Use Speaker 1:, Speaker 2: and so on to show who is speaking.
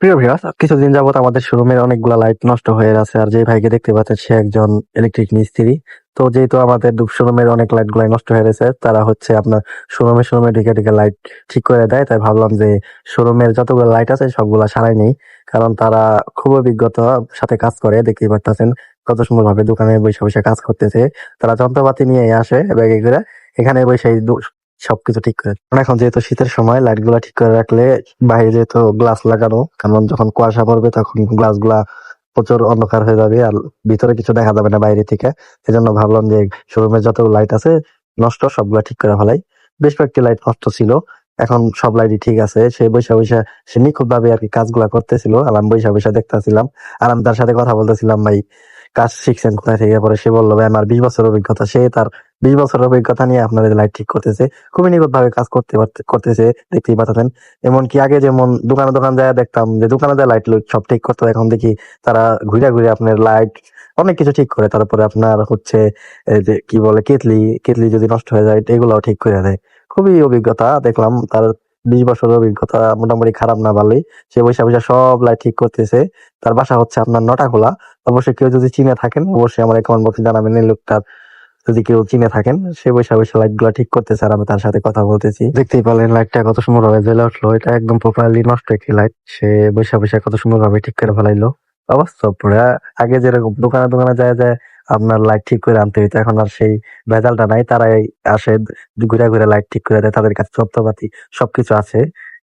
Speaker 1: প্রিয় ভিউয়ার্স কিছুদিন যাবত আমাদের শোরুমের অনেকগুলা লাইট নষ্ট হয়ে আছে আর যে ভাইকে দেখতে পাচ্ছেন, সে একজন ইলেকট্রিক মিস্ত্রি। তো যেহেতু আমাদের শোরুমের অনেক লাইট গুলাই নষ্ট হয়ে গেছে, তারা হচ্ছে আপনার শোরুমে শোরুমে ঢুকে ঢুকে লাইট ঠিক করে দেয়। তাই ভাবলাম যে শোরুমের যতগুলো লাইট আছে, সবগুলা সারাই নেই। কারণ তারা খুব অভিজ্ঞতার সাথে কাজ করে, দেখতেই পারতেছেন কত সুন্দর ভাবে দোকানে বসে বসে কাজ করতেছে। তারা যন্ত্রপাতি নিয়ে আসে ব্যাগে করে। এখানে বসে সবকিছু ঠিক করে কারণ এখন যেহেতু শীতের সময় লাইটগুলা ঠিক করে রাখলে বাইরে যেহেতু গ্লাস লাগানো, কারণ যখন কুয়াশা পড়বে তখন গ্লাসগুলা প্রচুর অন্ধকার হয়ে যাবে আর ভিতরে কিছু দেখা যাবে না বাইরে থেকে। সেজন্য ভাবলাম যে শোরুমে যত লাইট আছে, নষ্ট সবগুলা ঠিক করে ফেলাই। বেশ কয়েকটি লাইট নষ্ট ছিল। এখন সব লাইটই ঠিক আছে। সে বৈশা বৈশা সে নিখুঁত ভাবে আর কি কাজগুলা করতেছিল। আর আমি বৈশা বৈশা দেখতেছিলাম। আর আমি তার সাথে কথা বলতেছিলাম, ভাই কাজ শিখছেন কোথায় থেকে? পরে সে বলল আমার বিশ বছর অভিজ্ঞতা। সে তার বিশ বছর অভিজ্ঞতা নিয়ে আপনাদের লাইট ঠিক করতেছে। খুবই নিখুঁত ভাবে কাজ করতে করতেছে, দেখতেই পাচ্ছেন এমনকি আগে যেমন দোকানে দোকান যায় দেখতাম যে দোকানে যায় লাইট সব ঠিক করতো, এখন দেখি তারা ঘুরে ঘুরে আপনার লাইট অনেক কিছু ঠিক করে। তারপরে আপনার হচ্ছে যে কি বলে কেতলি কেতলি যদি নষ্ট হয়ে যায়, এগুলাও ঠিক করে দেয়। খুবই অভিজ্ঞতা, দেখলাম তার বিশ বছরের অভিজ্ঞতা মোটামুটি খারাপ না ভালোই। সে বৈশা বৈশা সব লাইট ঠিক করতেছে। তার বাসা হচ্ছে আপনার নটা খোলা অবশ্যই কেউ যদি চিনে থাকেন, অবশ্যই আমার কমেন্ট বক্সে জানাবেন, এই লোকটার যদি কেউ চিনে থাকেন, সে বৈশা বৈশা লাইটগুলা ঠিক করতেছে আর আমি তার সাথে কথা বলতেছি। দেখতেই পারলেন লাইটটা কত সুন্দর ভাবে জ্বলে উঠল। এটা একদম প্রপারলি নষ্ট একটি লাইট সে বৈশা বৈশা কত সুন্দর ভাবে ঠিক করে ফেলাইলো। অবাস্তব আগে যেরকম দোকানে দোকানে যায় যায় আপনার লাইট ঠিক করে আনতে হইতো। এখন আর সেই ভেজালটা নাই, তারাই আসে ঘুরে ঘুরে লাইট ঠিক করে দেয়, তাদের কাছে যন্ত্রপাতি সবকিছু আছে।